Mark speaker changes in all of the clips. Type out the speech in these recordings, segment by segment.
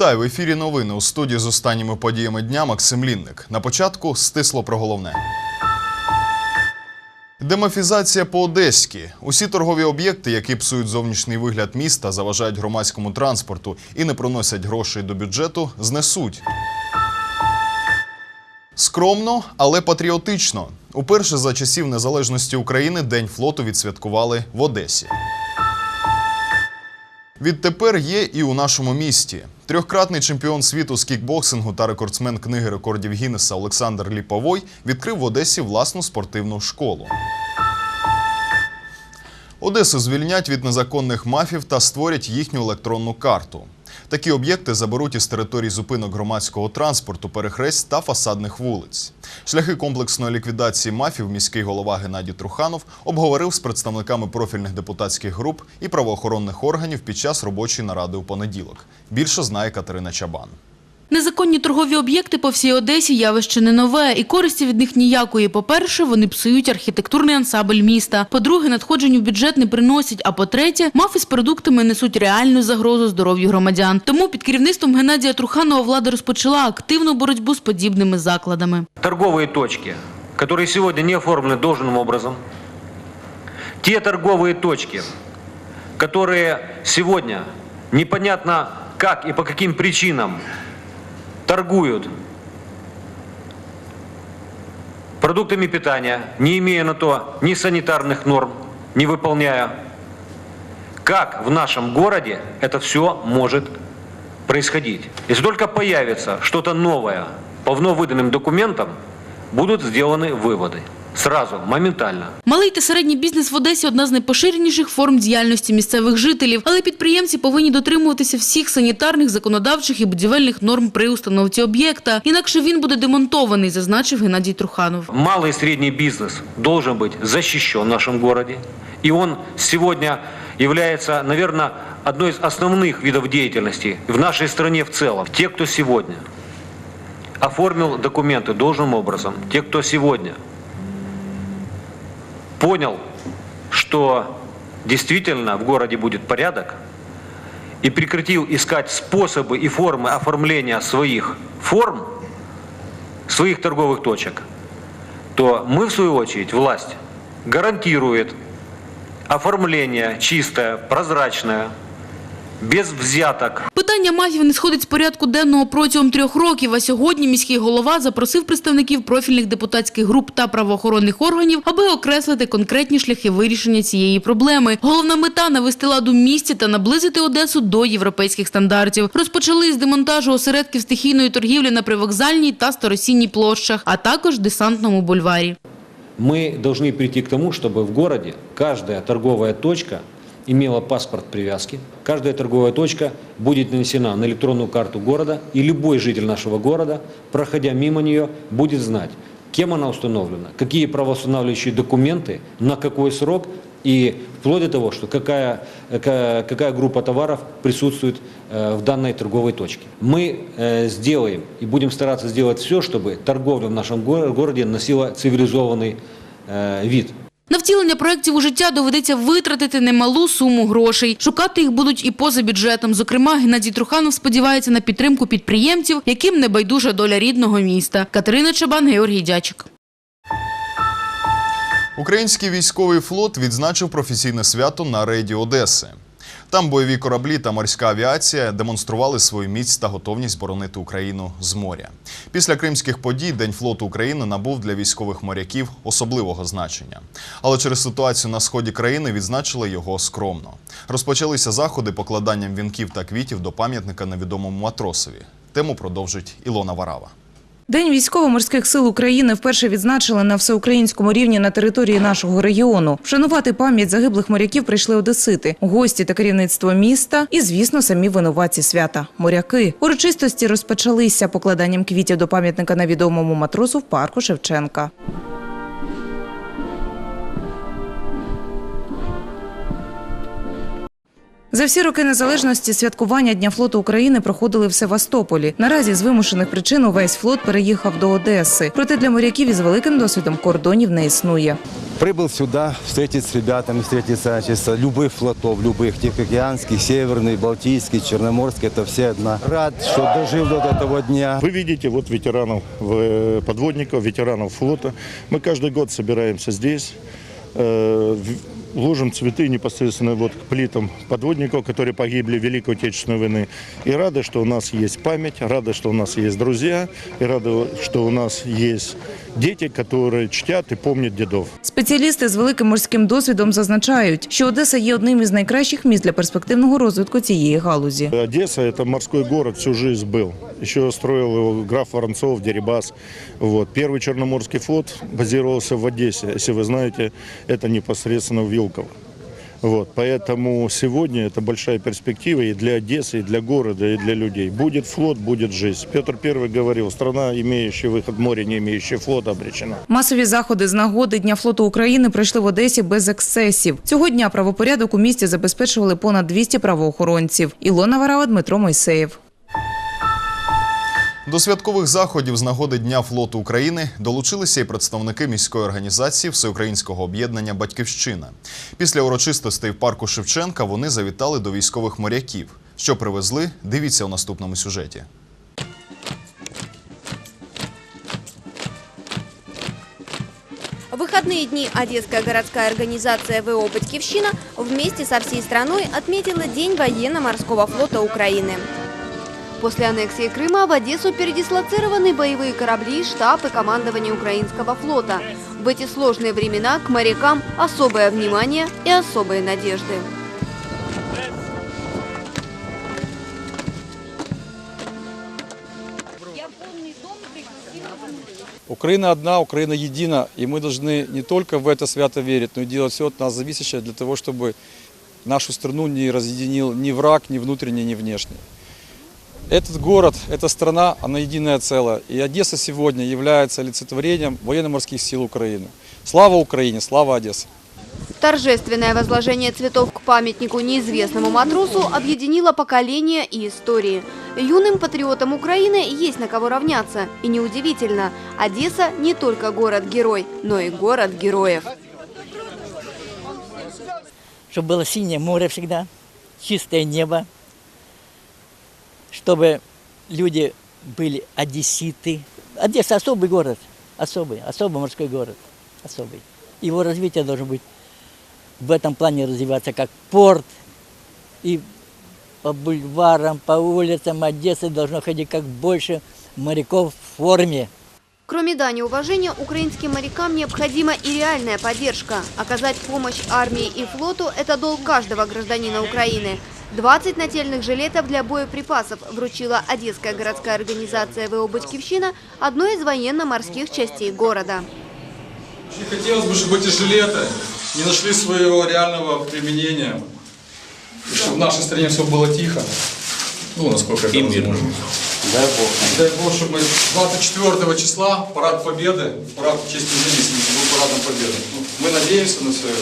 Speaker 1: Вітаю в ефірі. Новини у студії з останніми подіями дня Максим Лінник. На початку стисло про головне. Демафізація по-одеськи. Усі торгові об'єкти, які псують зовнішній вигляд міста, заважають громадському транспорту і не приносять грошей до бюджету, знесуть. Скромно, але патріотично. Уперше за часів незалежності України День флоту відсвяткували в Одесі. Відтепер є і у нашому місті. Трьохкратний чемпіон світу з кікбоксингу та рекордсмен книги рекордів Гіннеса Олександр Ліповой відкрив в Одесі власну спортивну школу. Одесу звільнять від незаконних мафів та створять їхню електронну карту. Такі об'єкти заберуть із територій зупинок громадського транспорту, перехресть та фасадних вулиць. Шляхи комплексної ліквідації мафів міський голова Геннадій Труханов обговорив з представниками профільних депутатських груп і правоохоронних органів під час робочої наради у понеділок. Більше знає Катерина Чабан.
Speaker 2: Незаконні торгові об'єкти по всій Одесі явище не нове, і користі від них ніякої. По-перше, вони псують архітектурний ансамбль міста. По-друге, надходжень у бюджет не приносять. А по-третє, мафи з продуктами несуть реальну загрозу здоров'ю громадян. Тому під керівництвом Геннадія Труханова влада розпочала активну боротьбу з подібними закладами.
Speaker 3: торговые точки, которые сегодня не оформлены должным образом, те торговые точки, которые сегодня непонятно как и по каким причинам торгуют продуктами питания, не имея на то ни санитарных норм, не выполняя. Как в нашем городе это все может происходить? Если только появится что-то новое по вновь выданным документам, будут сделаны выводы. Сразу, моментально.
Speaker 2: Малий та середній бізнес в Одесі одна з найпоширеніших форм діяльності місцевих жителів, але підприємці повинні дотримуватися всіх санітарних, законодавчих і будівельних норм при установці об'єкта. Інакше він буде демонтований, зазначив Геннадій Труханов.
Speaker 3: Малый и средний бизнес должен быть защищен в нашем городе. И он сегодня является, наверное, одной из основных видов деятельности в нашей стране в целом. Те, кто сегодня оформил документы должным образом, те, кто сегодня понял, что действительно в городе будет порядок, и прекратил искать способы и формы оформления своих форм, своих торговых точек, то мы, в свою очередь, власть, гарантирует оформление чистое, прозрачное, без взяток,
Speaker 2: Питання мафів не сходить з порядку денного протягом трьох років. А сьогодні міський голова запросив представників профільних депутатських груп та правоохоронних органів, аби окреслити конкретні шляхи вирішення цієї проблеми. Головна мета навести ладу в місті та наблизити Одесу до європейських стандартів. Розпочали з демонтажу осередків стихійної торгівлі на привокзальній та старосінній площах, а також десантному бульварі.
Speaker 3: Мы должны прийти к тому, чтобы в городе каждая торговая точка имела паспорт привязки. Каждая торговая точка будет нанесена на электронную карту города, и любой житель нашего города, проходя мимо нее, будет знать, кем она установлена, какие правоустанавливающие документы, на какой срок и вплоть до того, что какая, какая, какая группа товаров присутствует э, в данной торговой точке. Мы э, сделаем и будем стараться сделать все, чтобы торговля в нашем го- городе носила цивилизованный э, вид.
Speaker 2: На втілення проєктів у життя доведеться витратити немалу суму грошей. Шукати їх будуть і поза бюджетом. Зокрема, Геннадій Труханов сподівається на підтримку підприємців, яким не байдужа доля рідного міста. Катерина Чабан, Георгій Дячик.
Speaker 1: Український військовий флот відзначив професійне свято на рейді Одеси. Там бойові кораблі та морська авіація демонстрували свою міць та готовність боронити Україну з моря. Після кримських подій День флоту України набув для військових моряків особливого значення. Але через ситуацію на сході країни відзначили його скромно. Розпочалися заходи покладанням вінків та квітів до пам'ятника невідомому матросові. Тему продовжить Ілона Варава.
Speaker 4: День військово-морських сил України вперше відзначили на всеукраїнському рівні на території нашого регіону. Вшанувати пам'ять загиблих моряків прийшли одесити, гості та керівництво міста і, звісно, самі винуватці свята моряки. Урочистості розпочалися покладанням квітів до пам'ятника невідомому матросу в парку Шевченка. За всі роки незалежності святкування Дня флоту України проходили в Севастополі. Наразі з вимушених причин увесь флот переїхав до Одеси. Проте для моряків із великим досвідом кордонів не існує.
Speaker 5: Прибыл сюда встретиться с ребятами, встретиться с любых флотов, любых, Тихоокеанский, Северный, Балтийский, Черноморский, это все одна. Рад, что дожил до этого дня.
Speaker 6: Вы видите вот ветеранов э, подводников, ветеранов флота. Мы каждый год собираемся здесь, э, в- ложим цветы непосредственно вот к плитам подводников, которые погибли в Великой Отечественной войны. И рады, что у нас есть память, рады, что у нас есть друзья, и рады, что у нас есть дети, которые чтят и помнят дедов.
Speaker 4: Спеціалісти з великим морським досвідом зазначають, що Одеса є одним із найкращих місць для перспективного розвитку цієї галузі.
Speaker 6: Одесса – это морской город, всю жизнь был. Еще строил его граф Воронцов, Дерибас. Вот. Первый Черноморский флот базировался в Одессе, если вы знаете, это непосредственно в Вилково. Вот. Поэтому сегодня это большая перспектива и для Одессы, и для города, и для людей. Будет флот, будет жизнь. Петр I говорил, страна, имеющая выход в море, не имеющая флота, обречена.
Speaker 4: Масові заходи з нагоди Дня флоту України пройшли в Одесі без ексцесів. Цього дня правопорядок у місті забезпечували понад 200 правоохоронців. Ілона Варава, Дмитро Мойсеєв.
Speaker 1: До святкових заходів з нагоди Дня флоту України долучилися і представники міської організації Всеукраїнського об'єднання Батьківщина. Після урочистостей в парку Шевченка вони завітали до військових моряків. Що привезли? Дивіться у наступному сюжеті.
Speaker 7: В выходные дни Одесская городская организация ВО «Батькивщина» вместе со всей страной отметила День военно-морского флота Украины. После аннексии Крыма в Одессу передислоцированы боевые корабли, штаб и командование украинского флота. В эти сложные времена к морякам особое внимание и особые надежды.
Speaker 8: Украина одна, Украина едина, и мы должны не только в это свято верить, но и делать все от нас зависящее для того, чтобы нашу страну не разъединил ни враг, ни внутренний, ни внешний. Этот город, эта страна, она единое целое. И Одесса сегодня является олицетворением военно-морских сил Украины. Слава Украине, слава Одессе!
Speaker 7: Торжественное возложение цветов к памятнику неизвестному матросу объединило поколения и истории. Юным патриотам Украины есть на кого равняться. И неудивительно, Одесса не только город-герой, но и город героев.
Speaker 9: чтобы было синее море всегда, чистое небо, чтобы люди были одесситы. Одесса особый город, особый, особый морской город, особый. Его развитие должно быть в этом плане развиваться как порт, и по бульварам, по улицам Одессы должно ходить как больше моряков в форме.
Speaker 7: Кроме дани уважения, украинским морякам необходима и реальная поддержка. Оказать помощь армии и флоту – это долг каждого гражданина Украины. 20 нательных жилетов для боеприпасов вручила Одесская городская организация ВО «Батькивщина» одной из военно-морских частей города.
Speaker 10: Очень хотелось бы, чтобы эти жилеты не нашли своего реального применения. И чтобы в нашей стране все было тихо. Ну, насколько это возможно.
Speaker 5: Дай Бог.
Speaker 10: Дай Бог, чтобы 24 числа, парад Победы, парад в честь независимости был парадом Победы. Ну, Мы надеемся на все это.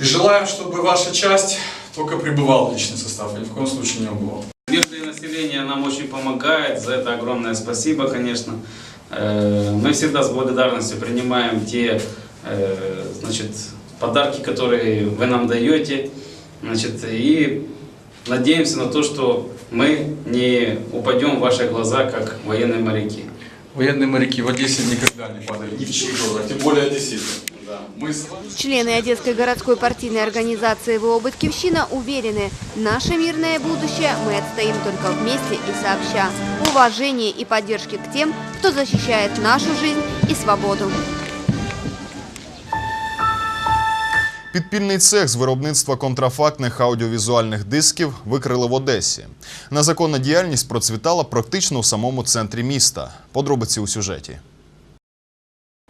Speaker 10: И желаем, чтобы ваша часть только пребывал личный состав, и ни в коем случае не убывал.
Speaker 11: Мирное население нам очень помогает, за это огромное спасибо, конечно. Э, Мы всегда с благодарностью принимаем те э, значит, подарки, которые вы нам даете, значит, и надеемся на то, что мы не упадем в ваши глаза, как военные моряки.
Speaker 10: Военные моряки в Одессе никогда не падали, ни в чьи глаза, тем более одесситы. Мы
Speaker 7: Члены Одесской городской партийной организации ВО «Батькивщина» уверены, наше мирное будущее мы отстоим только вместе и сообща. Уважение и поддержки к тем, кто защищает нашу жизнь и свободу.
Speaker 1: Підпільний цех з виробництва контрафактних аудіовізуальних дисків викрили в Одесі. Незаконна діяльність процвітала практично у самому центрі міста. Подробиці у сюжеті.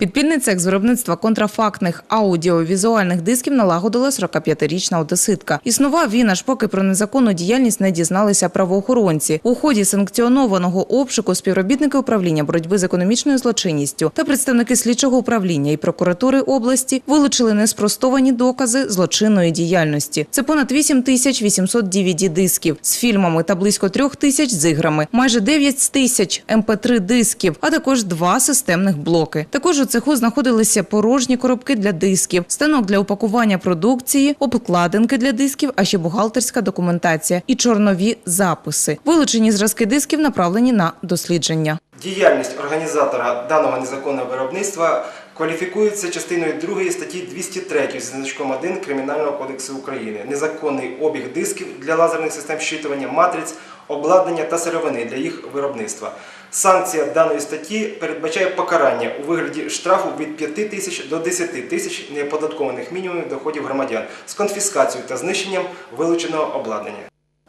Speaker 4: Підпільний цех з виробництва контрафактних аудіовізуальних дисків налагодила 45-річна одеситка. Існував він аж поки про незаконну діяльність не дізналися правоохоронці. У ході санкціонованого обшуку співробітники управління боротьби з економічною злочинністю та представники слідчого управління і прокуратури області вилучили неспростовані докази злочинної діяльності. Це понад 8 тисяч 800 DVD-дисків з фільмами та близько 3 тисяч з іграми, майже 9 тисяч MP3 дисків, а також два системних блоки. Також у цеху знаходилися порожні коробки для дисків, станок для упакування продукції, обкладинки для дисків, а ще бухгалтерська документація і чорнові записи. Вилучені зразки дисків направлені на дослідження.
Speaker 12: Діяльність організатора даного незаконного виробництва кваліфікується частиною 2 статті 203 зі значком 1 Кримінального кодексу України. Незаконний обіг дисків для лазерних систем щитування, матриць, обладнання та сировини для їх виробництва. Санкція даної статті передбачає покарання у вигляді штрафу від 5 тисяч до 10 тисяч неоподаткованих мінімумів доходів громадян з конфіскацією та знищенням вилученого обладнання.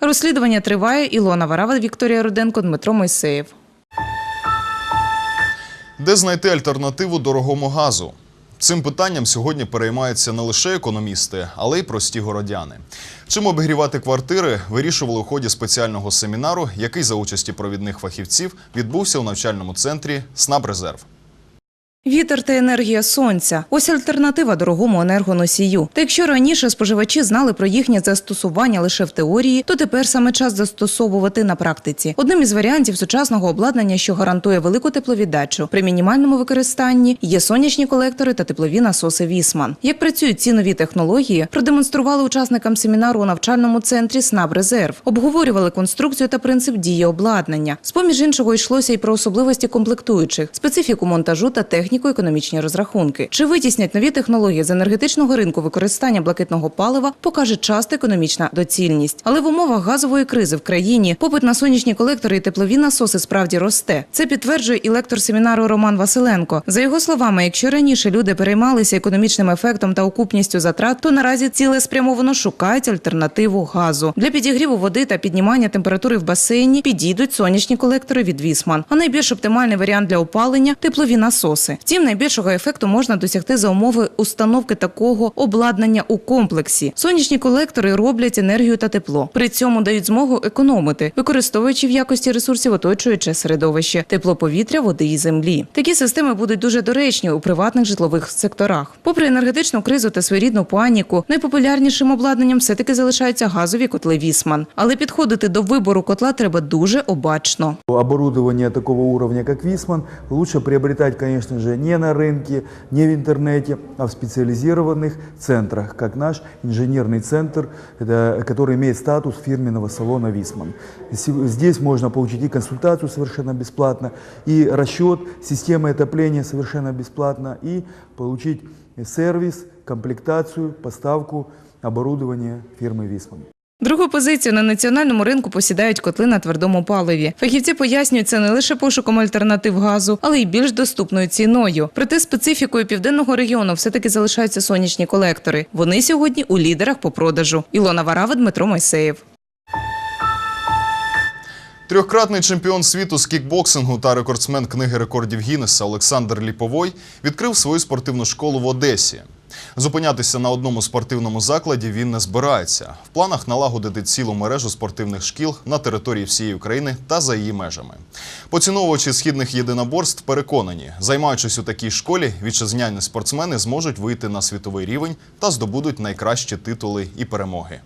Speaker 4: Розслідування триває. Ілона Варава, Вікторія Руденко, Дмитро Мойсеєв.
Speaker 1: Де знайти альтернативу дорогому газу? Цим питанням сьогодні переймаються не лише економісти, але й прості городяни. Чим обігрівати квартири, вирішували у ході спеціального семінару, який за участі провідних фахівців відбувся у навчальному центрі «Снабрезерв».
Speaker 4: Вітер та енергія сонця ось альтернатива дорогому енергоносію. Та якщо раніше споживачі знали про їхнє застосування лише в теорії, то тепер саме час застосовувати на практиці. Одним із варіантів сучасного обладнання, що гарантує велику тепловіддачу при мінімальному використанні, є сонячні колектори та теплові насоси Вісман. Як працюють ці нові технології, продемонстрували учасникам семінару у навчальному центрі СНАБ-Резерв. Обговорювали конструкцію та принцип дії обладнання. З поміж іншого йшлося й про особливості комплектуючих, специфіку монтажу та техніко-економічні розрахунки. Чи витіснять нові технології з енергетичного ринку використання блакитного палива, покаже час та економічна доцільність. Але в умовах газової кризи в країні попит на сонячні колектори і теплові насоси справді росте. Це підтверджує і лектор семінару Роман Василенко. За його словами, якщо раніше люди переймалися економічним ефектом та окупністю затрат, то наразі цілеспрямовано шукають альтернативу газу для підігріву води та піднімання температури в басейні. Підійдуть сонячні колектори від Вісман. А найбільш оптимальний варіант для опалення теплові насоси. Втім, найбільшого ефекту можна досягти за умови установки такого обладнання у комплексі. Сонячні колектори роблять енергію та тепло. При цьому дають змогу економити, використовуючи в якості ресурсів оточуюче середовище, тепло повітря, води і землі. Такі системи будуть дуже доречні у приватних житлових секторах. Попри енергетичну кризу та своєрідну паніку, найпопулярнішим обладнанням все-таки залишаються газові котли Вісман. Але підходити до вибору котла треба дуже обачно.
Speaker 13: Оборудование такого уровня, как Висман, лучше приобретать, конечно же, не на рынке, не в интернете, а в специализированных центрах, как наш инженерный центр, это, который имеет статус фирменного салона Висман. Здесь можно получить и консультацию совершенно бесплатно, и расчет системы отопления совершенно бесплатно, и получить сервис, комплектацию, поставку оборудования фирмы Висман.
Speaker 4: Другу позицію на національному ринку посідають котли на твердому паливі. Фахівці пояснюють це не лише пошуком альтернатив газу, але й більш доступною ціною. Проте специфікою південного регіону все-таки залишаються сонячні колектори. Вони сьогодні у лідерах по продажу. Ілона Варава, Дмитро Мойсеєв.
Speaker 1: Трьохкратний чемпіон світу з кікбоксингу та рекордсмен книги рекордів Гіннеса Олександр Ліповой відкрив свою спортивну школу в Одесі. Зупинятися на одному спортивному закладі він не збирається. В планах налагодити цілу мережу спортивних шкіл на території всієї України та за її межами. Поціновувачі східних єдиноборств переконані, займаючись у такій школі, вітчизняні спортсмени зможуть вийти на світовий рівень та здобудуть найкращі титули і перемоги.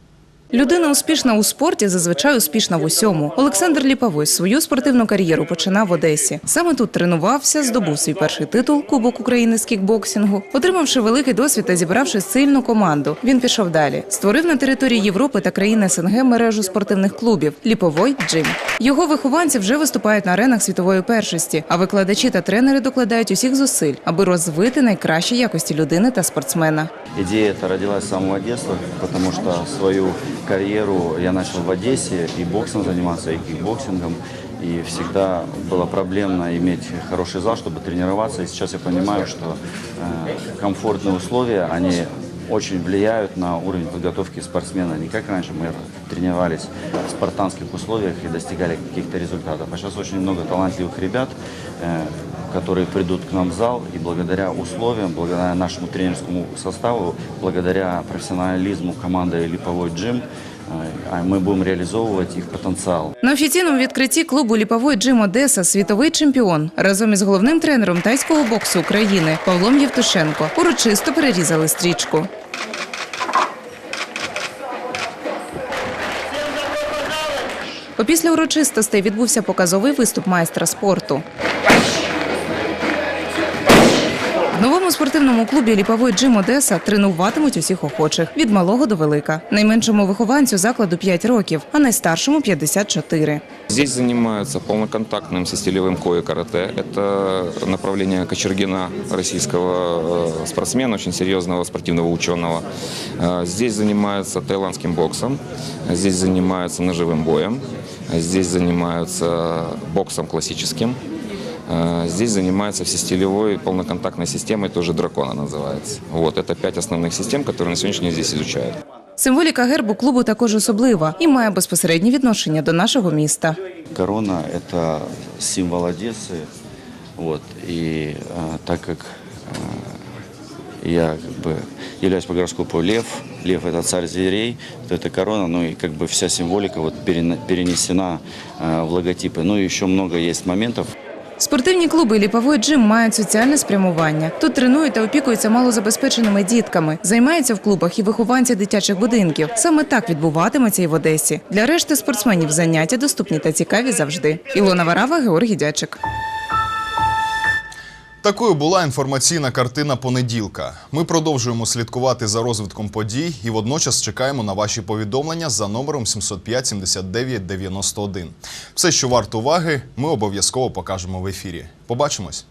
Speaker 4: Людина успішна у спорті зазвичай успішна в усьому. Олександр Ліповой свою спортивну кар'єру починав в Одесі. Саме тут тренувався, здобув свій перший титул Кубок України з кікбоксингу. Отримавши великий досвід та зібравши сильну команду, він пішов далі. Створив на території Європи та країн СНГ мережу спортивних клубів Ліповой Джим. Його вихованці вже виступають на аренах світової першості, а викладачі та тренери докладають усіх зусиль, аби розвити найкращі якості людини та спортсмена.
Speaker 14: Идея эта родилась с самого детства, потому что свою карьеру я начал в Одессе и боксом заниматься, и кикбоксингом. И всегда было проблемно иметь хороший зал, чтобы тренироваться. И сейчас я понимаю, что э, комфортные условия, они очень влияют на уровень подготовки спортсмена. Не как раньше мы тренировались в спартанских условиях и достигали каких-то результатов. А сейчас очень много талантливых ребят, э, которые придут к нам в зал, и благодаря условиям, благодаря нашему тренерскому составу, благодаря профессионализму команды «Липовой джим», а мы будем реализовывать их потенциал.
Speaker 4: На офіційному відкритті клубу «Ліповой Джим Одеса» світовий чемпіон разом із головним тренером тайського боксу України Павлом Євтушенко урочисто перерізали стрічку. Опісля урочистостей відбувся показовий виступ майстра спорту. новому спортивному клубі «Ліповой Джим Одеса» тренуватимуть усіх охочих від малого до велика. Найменшому вихованцю закладу 5 років, а найстаршому 54.
Speaker 15: Здесь занимаются полноконтактным стилевым кое карате. Это направление Кочергина, российского э, спортсмена, очень серьезного спортивного ученого. Э, Здесь занимаются таиландским боксом, здесь занимаются ножевым боем, здесь занимаются боксом классическим. Э, Здесь занимается всестилевой полноконтактной системой, тоже дракона называется. Вот, это пять основных систем, которые на сегодняшний день здесь изучают.
Speaker 4: Символіка гербу клубу також особлива і має безпосереднє відношення до нашого міста.
Speaker 14: Корона – это символ Одессы. Вот, и э, так как э, я как бы являюсь по гороскопу Лев, Лев – это царь зверей, то это корона, ну и как бы вся символика вот перена- перенесена э, в логотипы. Ну и еще много есть моментов.
Speaker 4: Спортивні клуби ліпової Джим» мають соціальне спрямування. Тут тренують та опікуються малозабезпеченими дітками. Займаються в клубах і вихованці дитячих будинків. Саме так відбуватиметься і в Одесі. Для решти спортсменів заняття доступні та цікаві завжди. Ілона Варава, Георгій Дячик.
Speaker 1: Такою була інформаційна картина понеділка. Ми продовжуємо слідкувати за розвитком подій і водночас чекаємо на ваші повідомлення за номером 705 79 91. Все, що варто уваги, ми обов'язково покажемо в ефірі. Побачимось!